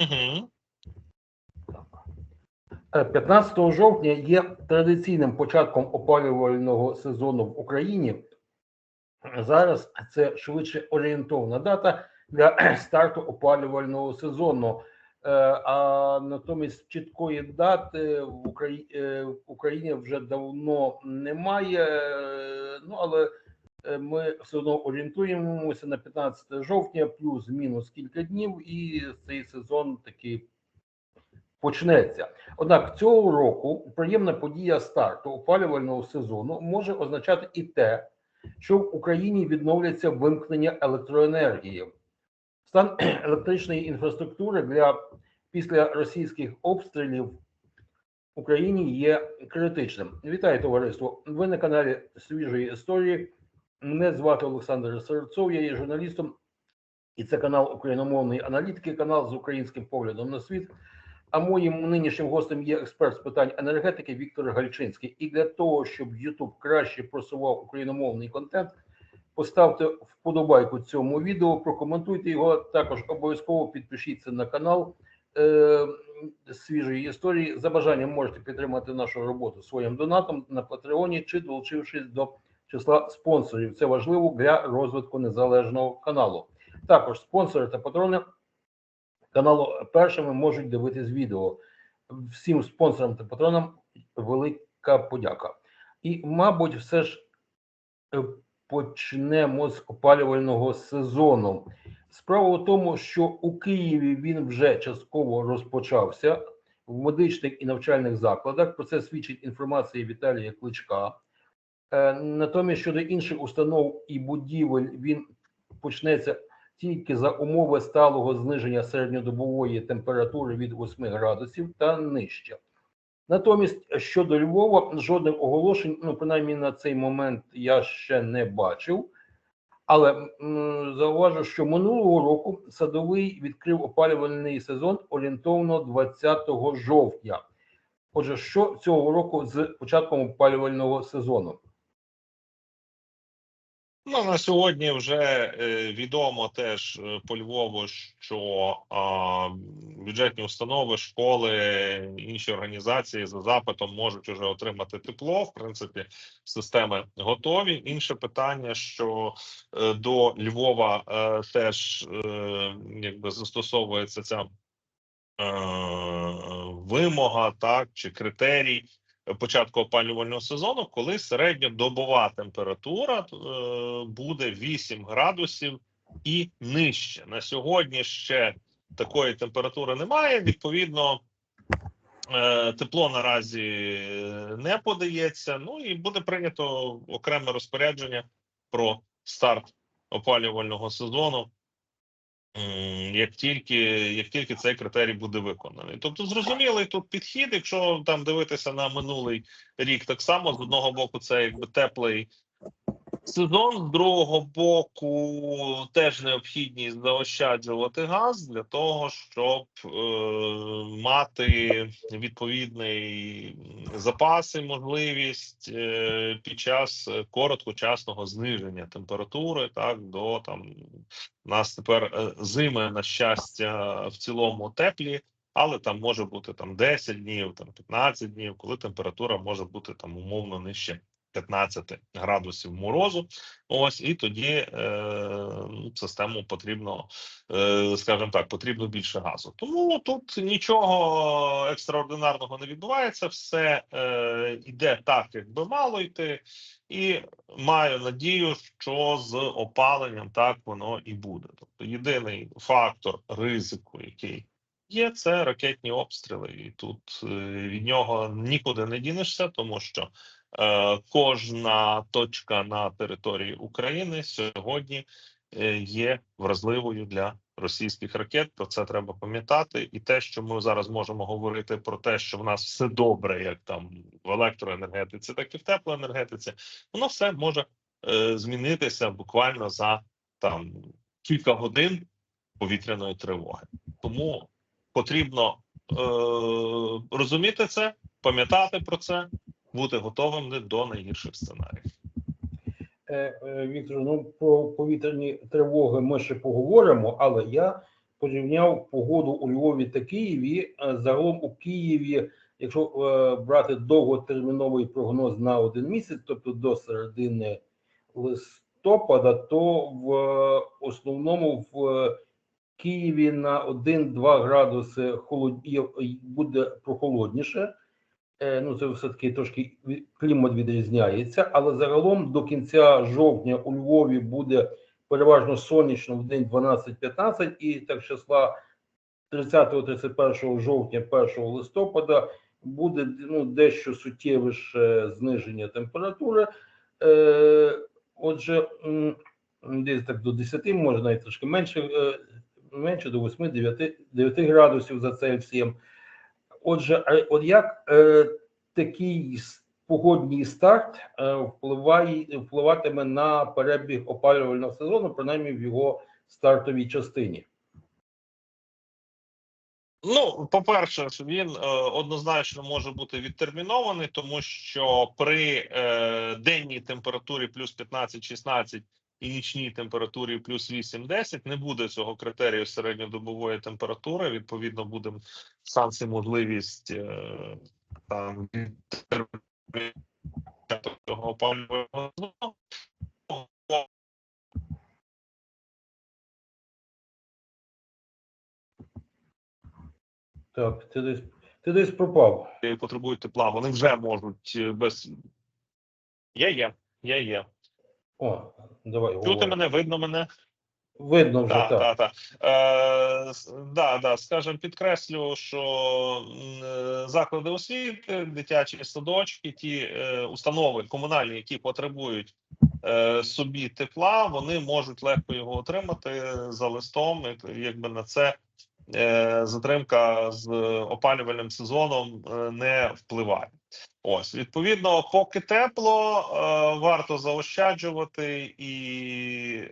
Угу. Е, 15 жовтня є традиційним початком опалювального сезону в Україні. Зараз це швидше орієнтовна дата для старту опалювального сезону. Е, А натомість чіткої дати в е, Україні вже давно немає. Ну але ми все одно орієнтуємося на 15 жовтня, плюс-мінус кілька днів, і цей сезон таки почнеться. Однак цього року приємна подія старту опалювального сезону може означати і те, що в Україні відновляться вимкнення електроенергії. Стан електричної інфраструктури для після російських обстрілів в Україні є критичним. Вітаю товариство! Ви на каналі свіжої історії. Мене звати Олександр Серцов, я є журналістом, і це канал україномовної аналітики, канал з українським поглядом на світ. А моїм нинішнім гостем є експерт з питань енергетики Віктор Гальчинський. І для того, щоб YouTube краще просував україномовний контент, поставте вподобайку цьому відео, прокоментуйте його. Також обов'язково підпишіться на канал е, свіжої історії. За бажанням можете підтримати нашу роботу своїм донатом на Патреоні чи долучившись до числа спонсорів. Це важливо для розвитку незалежного каналу. Також спонсори та патрони каналу першими можуть дивитись відео. Всім спонсорам та патронам велика подяка. І, мабуть, все ж е, почнемо з опалювального сезону. Справа в тому, що у Києві він вже частково розпочався в медичних і навчальних закладах. Про це свідчить інформація Віталія Кличка. Е, Натомість щодо інших установ і будівель він почнеться тільки за умови сталого зниження середньодобової температури від 8 градусів та нижче. Натомість щодо Львова, жодних оголошень, ну принаймні на цей момент я ще не бачив. Але зауважу, що минулого року садовий відкрив опалювальний сезон орієнтовно 20 жовтня. Отже, що цього року з початком опалювального сезону? Ну, на сьогодні вже е, відомо теж е, по Львову, що а, бюджетні установи, школи, інші організації за запитом можуть вже отримати тепло. В принципі, системи готові. Інше питання, що е, до Львова е, теж е, якби застосовується ця вимога, так чи критерій початку опалювального сезону, коли середньодобова температура е, буде 8 градусів і нижче. На сьогодні ще такої температури немає. Відповідно, е, тепло наразі не подається. Ну і буде прийнято окреме розпорядження про старт опалювального сезону. Як тільки як тільки цей критерій буде виконаний, тобто зрозумілий тут підхід, якщо там дивитися на минулий рік, так само з одного боку, це якби теплий сезон, з другого боку, теж необхідність заощаджувати газ для того, щоб е, мати відповідний запас і можливість е, під час короткочасного зниження температури, так до там нас тепер е, зими на щастя в цілому теплі, але там може бути там 10 днів, там 15 днів, коли температура може бути там умовно нижче 15 градусів морозу. Ось і тоді е, ну, систему потрібно, е, скажімо так, потрібно більше газу. Тому тут нічого екстраординарного не відбувається, все е, йде так, як би мало йти, і маю надію, що з опаленням так воно і буде. Тобто єдиний фактор ризику, який є, це ракетні обстріли, і тут е, від нього нікуди не дінешся, тому що кожна точка на території України сьогодні е, є вразливою для російських ракет. Про це треба пам'ятати, і те, що ми зараз можемо говорити про те, що в нас все добре, як там в електроенергетиці, так і в теплоенергетиці, воно все може е, змінитися буквально за там кілька годин повітряної тривоги. Тому потрібно е, розуміти це, пам'ятати про це, бути готовим до найгірших сценаріїв. Е, е, Віктор, ну про повітряні тривоги ми ще поговоримо, але я порівняв погоду у Львові та Києві. Загалом у Києві, якщо е, брати довготерміновий прогноз на один місяць, тобто до середини листопада, то в основному в Києві на 1-2 градуси холод... буде прохолодніше. Е, Ну, це все-таки трошки клімат відрізняється, але загалом до кінця жовтня у Львові буде переважно сонячно в день 12-15 і так числа 30-31 жовтня, 1 листопада буде ну, дещо суттєвіше зниження температури. Е, отже, десь так до 10, може навіть трошки менше, е, менше до 8-9 9 градусів за Цельсієм. Отже, от як е, такий погодній старт е, впливає, впливатиме на перебіг опалювального сезону, принаймні в його стартовій частині? Ну, по-перше, він е, однозначно може бути відтермінований, тому що при е, денній температурі плюс 15-16 і нічній температурі плюс 8-10 не буде цього критерію середньодобової температури. Відповідно, буде шанс і можливість е, там цього опалювального. Так, ти десь, ти десь пропав. потребують тепла, вони вже можуть е, без. Є, є, є, є. О, давай. Чути мене, видно мене. Видно вже Так, так. так, так. Е, да, да, скажем, підкреслю, що е, заклади освіти, дитячі садочки, ті е, установи комунальні, які потребують е, собі тепла, вони можуть легко його отримати за листом. і, Якби на це е, затримка з опалювальним сезоном е, не впливає. Ось відповідно, поки тепло, е, варто заощаджувати, і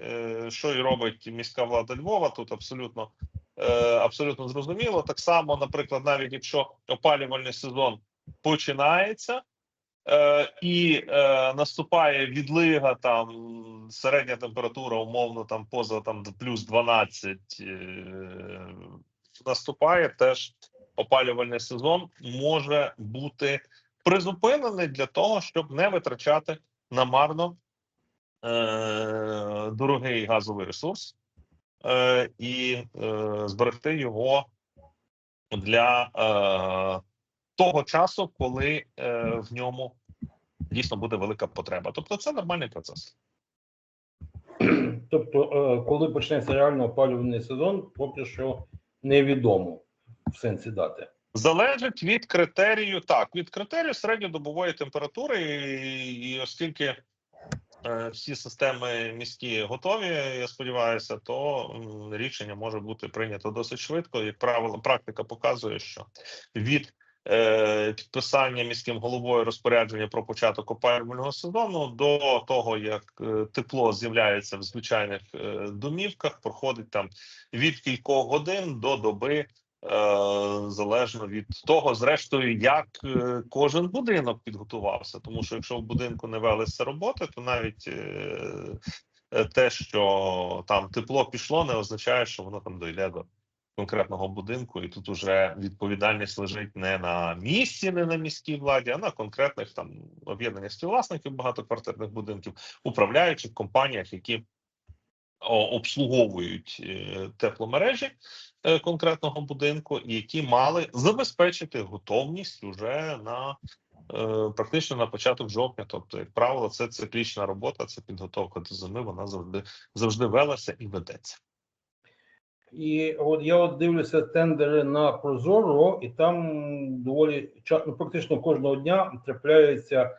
е, що і робить міська влада Львова. Тут абсолютно е, абсолютно зрозуміло. Так само, наприклад, навіть якщо опалювальний сезон починається. Е, і е, наступає відлига, там середня температура, умовно, там поза там плюс 12, е, наступає теж опалювальний сезон може бути призупинений для того, щоб не витрачати намарно е, дорогий газовий ресурс е, і е, зберегти його для е, того часу, коли е, в ньому дійсно буде велика потреба. Тобто, це нормальний процес. Тобто, е, коли почнеться реально опалювальний сезон, поки що невідомо в сенсі дати. Залежить від критерію, так, від критерію середньодобової температури, і, і оскільки е, всі системи міські готові, я сподіваюся, то м, рішення може бути прийнято досить швидко. Як правило, практика показує, що від е, підписання міським головою розпорядження про початок опалювального сезону до того, як е, тепло з'являється в звичайних е, домівках, проходить там від кількох годин до доби. Е, Залежно від того, зрештою, як е, кожен будинок підготувався. Тому що якщо в будинку не велися роботи, то навіть е, те, що там тепло пішло, не означає, що воно там дойде до конкретного будинку, і тут уже відповідальність лежить не на місці, не на міській владі, а на конкретних там об'єднаннях співвласників багатоквартирних будинків, управляючих компаніях, які обслуговують е, тепломережі е, конкретного будинку, які мали забезпечити готовність уже на е, практично на початок жовтня. Тобто, як правило, це циклічна робота, це підготовка до зими. Вона завжди завжди велася і ведеться. І от я от дивлюся тендери на Прозоро, і там доволі ну, практично кожного дня трапляється е,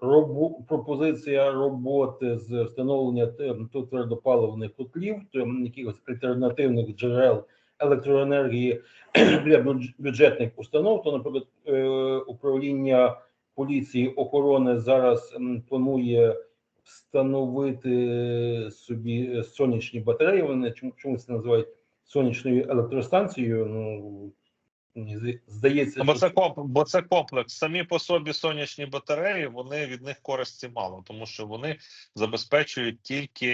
робо, пропозиція роботи з встановлення те- твердопаливних котлів, то якихось альтернативних джерел електроенергії для бюдж- бюджетних установ. То, наприклад, е, управління поліції охорони зараз планує встановити собі е, сонячні батареї. Вони чому чомусь називають сонячною електростанцією. Ну мені здається, Бо це комп, бо це комплекс. Самі по собі сонячні батареї, вони від них користі мало, тому що вони забезпечують тільки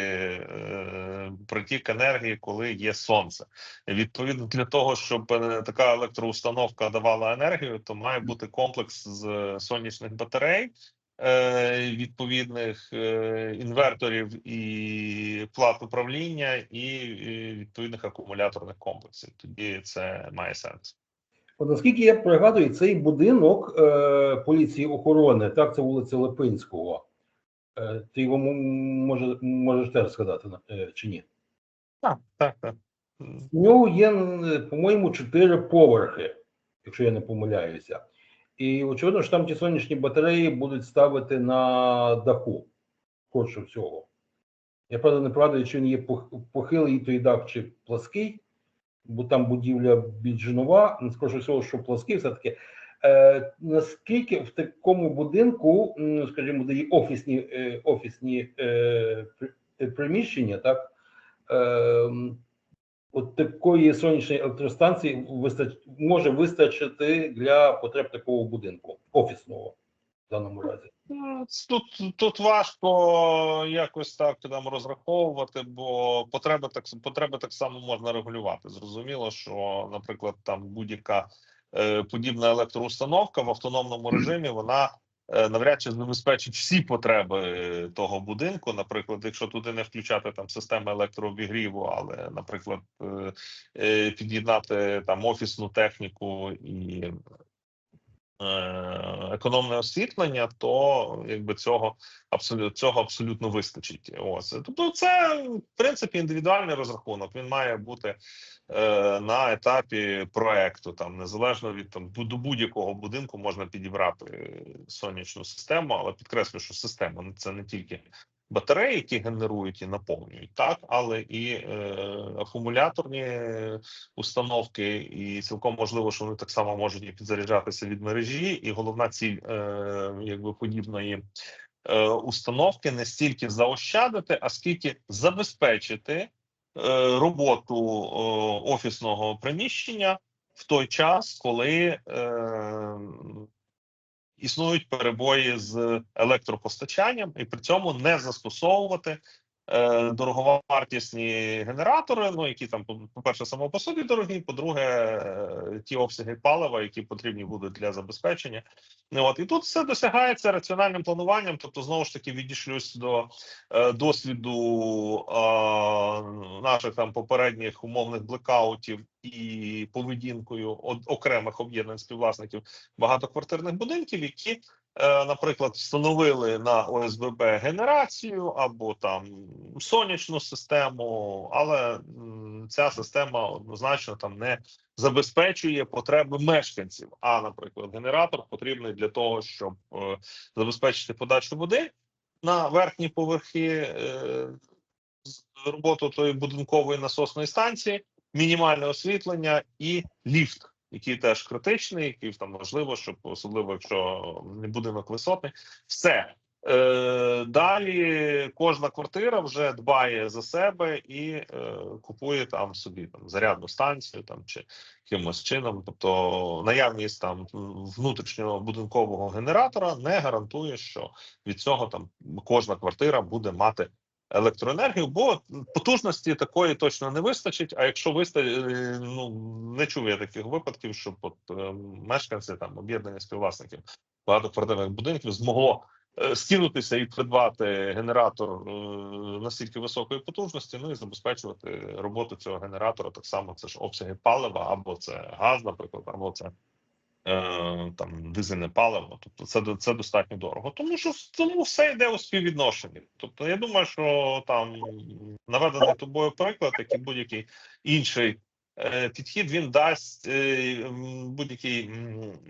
е, притік енергії, коли є сонце. Відповідно для того, щоб е, така електроустановка давала енергію, то має бути комплекс з сонячних батарей. Е, Відповідних е, інверторів і плат управління, і відповідних акумуляторних комплексів. Тоді це має сенс. От наскільки я пригадую, цей будинок е, поліції охорони, так, це вулиця Липинського. Е, ти його може, можеш теж сказати е, чи ні? Так, так, так. У нього є, по-моєму, чотири поверхи, якщо я не помиляюся. І очевидно, що там ті сонячні батареї будуть ставити на даху. Коротше всього. Я правда не правда, чи він є похилий той дах чи плаский, бо там будівля більш нова, не скажу всього, що плаский все-таки. Е, наскільки в такому будинку, скажімо, де є офісні, е, офісні е, е, приміщення, так? Е, м, от такої сонячної електростанції вистач... може вистачити для потреб такого будинку, офісного в даному разі. Ну, Тут, тут важко якось так там розраховувати, бо потреби так потреби так само можна регулювати. Зрозуміло, що, наприклад, там будь-яка е, подібна електроустановка в автономному режимі вона навряд чи забезпечить всі потреби е, того будинку. Наприклад, якщо туди не включати там системи електрообігріву, але, наприклад, е, е, під'єднати там офісну техніку і е, економне освітлення, то якби цього абсолютно цього абсолютно вистачить. Ось тобто, це в принципі індивідуальний розрахунок. Він має бути е, на етапі проекту. Там незалежно від там до будь-якого будинку можна підібрати е, сонячну систему, але підкреслю, що система це не тільки. Батареї, які генерують і наповнюють, так, але і е, акумуляторні установки, і цілком можливо, що вони так само можуть і підзаряджатися від мережі. І головна ціль е, якби подібної е, установки не стільки заощадити, а скільки забезпечити е, роботу офісного приміщення в той час, коли е, існують перебої з електропостачанням, і при цьому не застосовувати е, дороговартісні генератори, ну які там, по- по-перше, само по собі дорогі, по-друге, е, ті обсяги палива, які потрібні будуть для забезпечення. Ну, от і тут все досягається раціональним плануванням. Тобто, знову ж таки, відійшлюсь до е, досвіду е, наших там попередніх умовних блекаутів і поведінкою окремих об'єднань співвласників багатоквартирних будинків, які, наприклад, встановили на ОСББ генерацію або там сонячну систему, але ця система однозначно там не забезпечує потреби мешканців. А, наприклад, генератор потрібний для того, щоб е, забезпечити подачу води на верхні поверхи е, роботу тої будинкової насосної станції, мінімальне освітлення і ліфт, який теж критичний, який там важливо, щоб особливо якщо не будинок висотний, все. Е, далі кожна квартира вже дбає за себе і е, купує там собі там зарядну станцію там чи якимось чином. Тобто наявність там внутрішнього будинкового генератора не гарантує, що від цього там кожна квартира буде мати електроенергію, бо потужності такої точно не вистачить. А якщо вистачить, ну не чув я таких випадків, щоб от е, мешканці там об'єднання співвласників багатоквартирних будинків змогло е, скинутися і придбати генератор е, настільки високої потужності, ну і забезпечувати роботу цього генератора. Так само це ж обсяги палива, або це газ, наприклад, або це е, там дизельне паливо. Тобто це це достатньо дорого. Тому що тому все йде у співвідношенні. Тобто, я думаю, що там наведений тобою приклад, як і будь-який інший. е, Підхід він дасть е, будь-який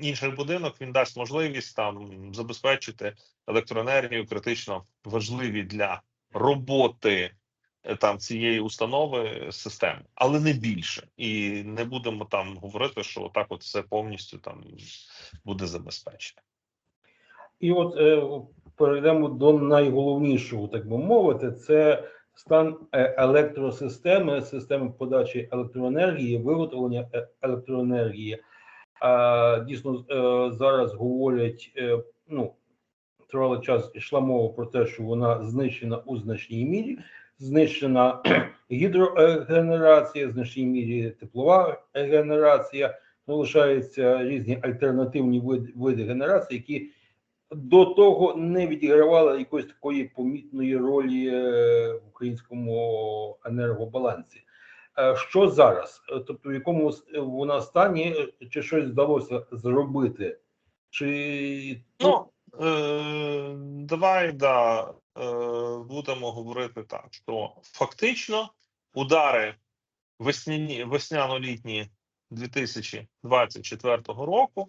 інший будинок. Він дасть можливість там забезпечити електроенергію критично важливі для роботи е, там цієї установи системи, але не більше. І не будемо там говорити, що так, от все повністю там буде забезпечено. І от е, перейдемо до найголовнішого, так би мовити, це стан е, електросистеми, системи подачі електроенергії, виготовлення е, електроенергії. А, дійсно, е, зараз говорять, е, ну, тривалий час йшла мова про те, що вона знищена у значній мірі. Знищена гідрогенерація, в значній мірі теплова генерація. Ну, лишаються різні альтернативні види, види генерації, які до того не відігравали якоїсь такої помітної ролі е, в українському енергобалансі. Е, Що зараз? Е, Тобто, в якому вона стані, чи щось вдалося зробити? Чи Ну, е, давай да, будемо говорити так, що фактично удари весняні, весняно-літні 2024 року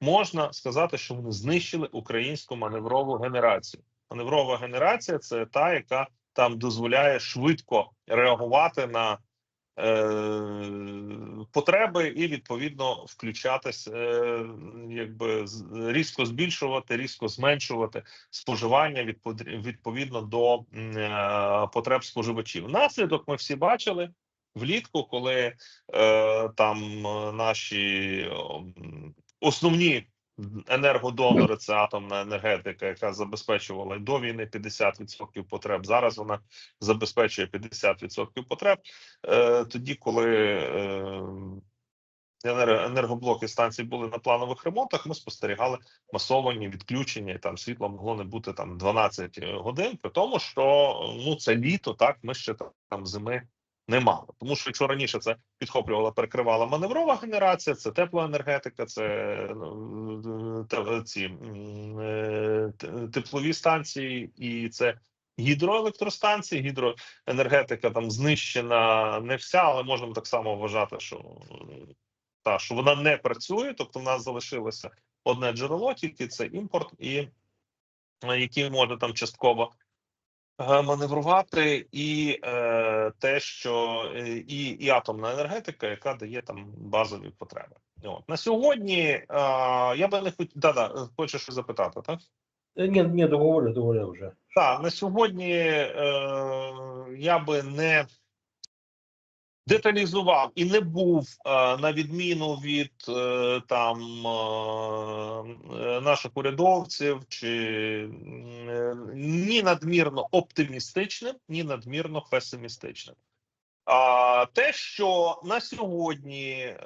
можна сказати, що вони знищили українську маневрову генерацію. Маневрова генерація це та, яка там дозволяє швидко реагувати на е, потреби і відповідно включатись, е, якби різко збільшувати, різко зменшувати споживання відповідно до е, потреб споживачів. Наслідок ми всі бачили влітку, коли е, там е, наші основні енергодонори це атомна енергетика, яка забезпечувала до війни 50% потреб. Зараз вона забезпечує 50% потреб. Е, тоді, коли е, енергоблоки станцій були на планових ремонтах, ми спостерігали масовані відключення, і там світло могло не бути там 12 годин, при тому, що ну це літо, так ми ще там зими не мали. Тому що якщо раніше це підхоплювала, перекривала маневрова генерація, це теплоенергетика, це ну, ці м, е, т- теплові станції, і це гідроелектростанції, гідроенергетика там знищена не вся, але можемо так само вважати, що та що вона не працює, тобто в нас залишилося одне джерело, тільки це імпорт, і е, який може там частково е, маневрувати, і е, те, що е, і, і атомна енергетика, яка дає там базові потреби. От на сьогодні е, я би не хотів да, да, хочеш щось запитати, так? Е, ні, ні, договорю, договорю вже. Так, на сьогодні е, я би не деталізував і не був е, на відміну від е, там е, наших урядовців, чи ні надмірно оптимістичним, ні надмірно песимістичним. А те, що на сьогодні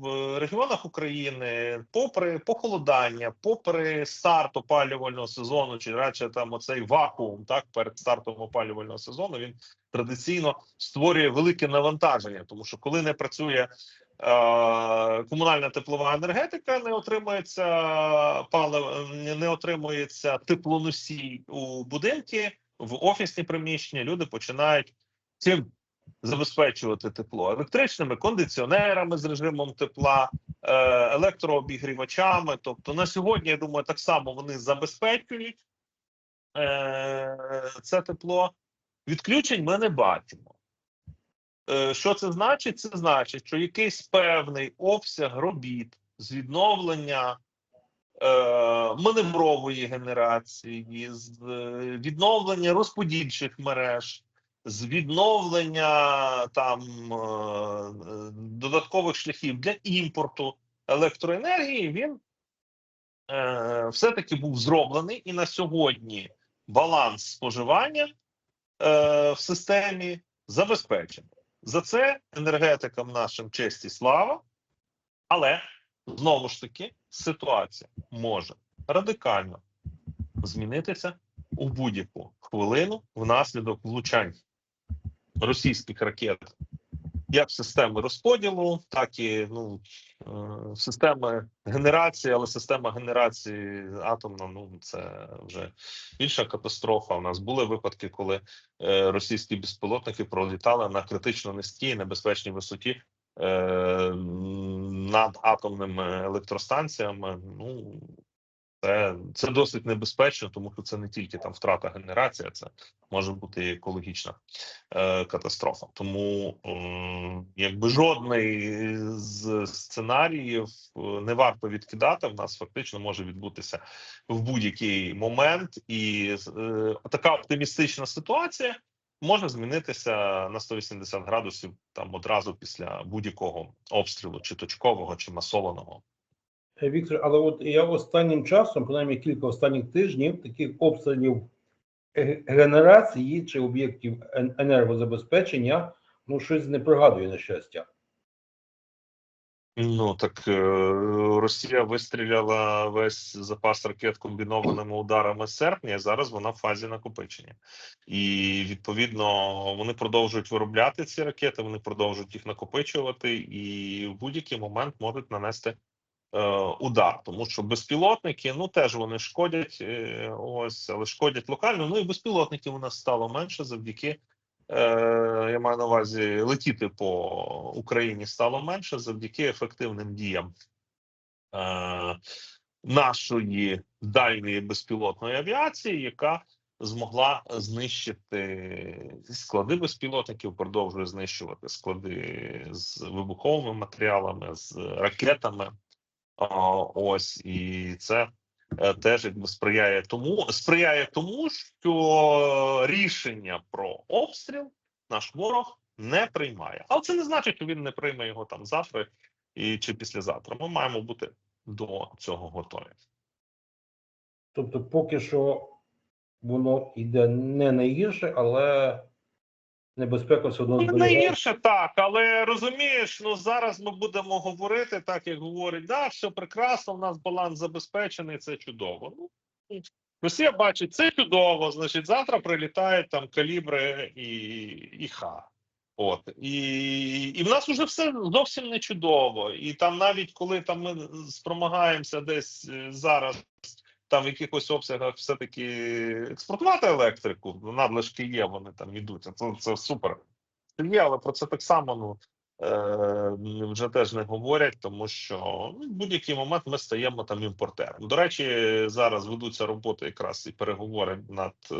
в регіонах України, попри похолодання, попри старт опалювального сезону, чи радше там оцей вакуум, так перед стартом опалювального сезону, він традиційно створює велике навантаження, тому що коли не працює е, комунальна теплова енергетика, не отримується палив, не отримується теплоносій у будинки в офісні приміщення. Люди починають цим забезпечувати тепло електричними кондиціонерами з режимом тепла, е, електрообігрівачами. Тобто на сьогодні, я думаю, так само вони забезпечують е, це тепло. Відключень ми не бачимо. Е, Що це значить? Це значить, що якийсь певний обсяг робіт з відновлення е, маневрової генерації, з е, відновлення розподільчих мереж, з відновлення там е, е, додаткових шляхів для імпорту електроенергії, він е, все-таки був зроблений, і на сьогодні баланс споживання в системі забезпечено. За це енергетикам нашим честь і слава, але знову ж таки ситуація може радикально змінитися у будь-яку хвилину внаслідок влучань російських ракет як системи розподілу, так і ну, е, системи генерації, але система генерації атомна ну це вже інша катастрофа. У нас були випадки, коли е, російські безпілотники пролітали на критично низькій небезпечній висоті е, над атомними електростанціями. Ну це, це досить небезпечно, тому що це не тільки там втрата генерації, це може бути екологічна е, катастрофа. Тому е, якби жодний з сценаріїв е, не варто відкидати. В нас фактично може відбутися в будь-який момент, і е, така оптимістична ситуація може змінитися на 180 градусів там одразу після будь-якого обстрілу, чи точкового, чи масованого. Е, Віктор, але от я останнім часом, принаймні кілька останніх тижнів, таких обстрілів генерації чи об'єктів енергозабезпечення, ну щось не пригадую на щастя. Ну так е, Росія вистріляла весь запас ракет комбінованими ударами серпня. Зараз вона в фазі накопичення, і відповідно вони продовжують виробляти ці ракети. Вони продовжують їх накопичувати, і в будь-який момент можуть нанести е, удар, тому що безпілотники ну теж вони шкодять. Е, ось але шкодять локально. Ну і безпілотників у нас стало менше завдяки. Е, я маю на увазі летіти по Україні стало менше завдяки ефективним діям е, нашої дальньої безпілотної авіації, яка змогла знищити склади безпілотників, продовжує знищувати склади з вибуховими матеріалами, з ракетами. Ось і це е, теж якби сприяє тому, сприяє тому, що рішення про обстріл наш ворог не приймає. Але це не значить, що він не прийме його там завтра і чи післязавтра. Ми маємо бути до цього готові. Тобто, поки що воно йде не найгірше, але небезпека все одно Ну, найгірше так, але розумієш, ну зараз ми будемо говорити, так як говорять, да, все прекрасно, у нас баланс забезпечений, це чудово. Ну Росія бачить, це чудово. Значить, завтра прилітають там калібри і, і ха. От і, і в нас уже все зовсім не чудово. І там, навіть коли там ми спромагаємося десь е, зараз там в якихось обсягах все-таки експортувати електрику, надлишки є, вони там йдуть. Це, це супер. Є, але про це так само ну, е, вже теж не говорять, тому що ну, в будь-який момент ми стаємо там імпортером. До речі, зараз ведуться роботи якраз і переговори над е,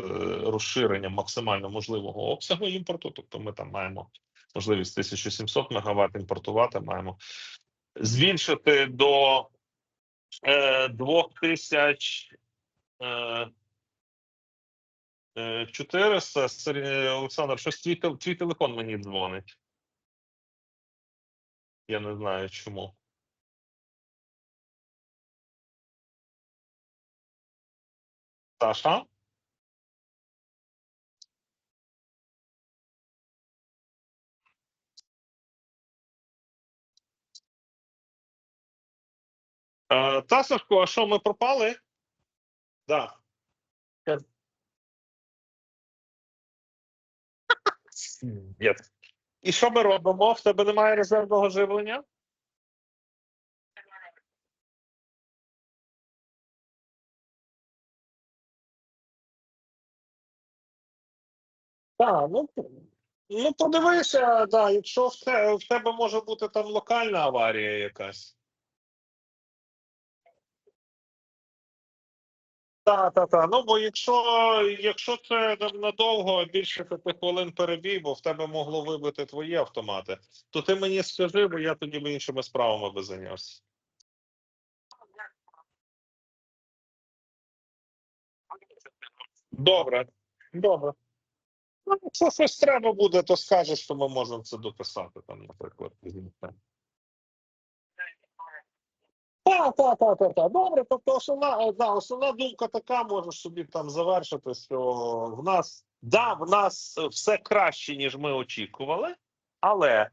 розширенням максимально можливого обсягу імпорту. Тобто ми там маємо можливість 1700 мегаватт імпортувати, маємо збільшити до е, 2000 е, е, 400. Сергій Олександр, щось твій, твій телефон мені дзвонить. Я не знаю чому. Саша? Е, а що ми пропали? Да. Є. І що ми робимо? В тебе немає резервного живлення? Так, ну, ну подивися, да, якщо в, те, в тебе може бути там локальна аварія якась. Так, так, так. Ну бо якщо, якщо це надовго більше п'яти хвилин перебій, бо в тебе могло вибити твої автомати, то ти мені скажи, бо я тоді би іншими справами би зайнявся. Добре, добре. Ну, якщо щось треба буде, то скажеш, що ми можемо це дописати там, наприклад. Так, так, так, так, так. Добре, тобто основна, е, да, основна думка така, можеш собі там завершити, що в нас, да, в нас все краще, ніж ми очікували, але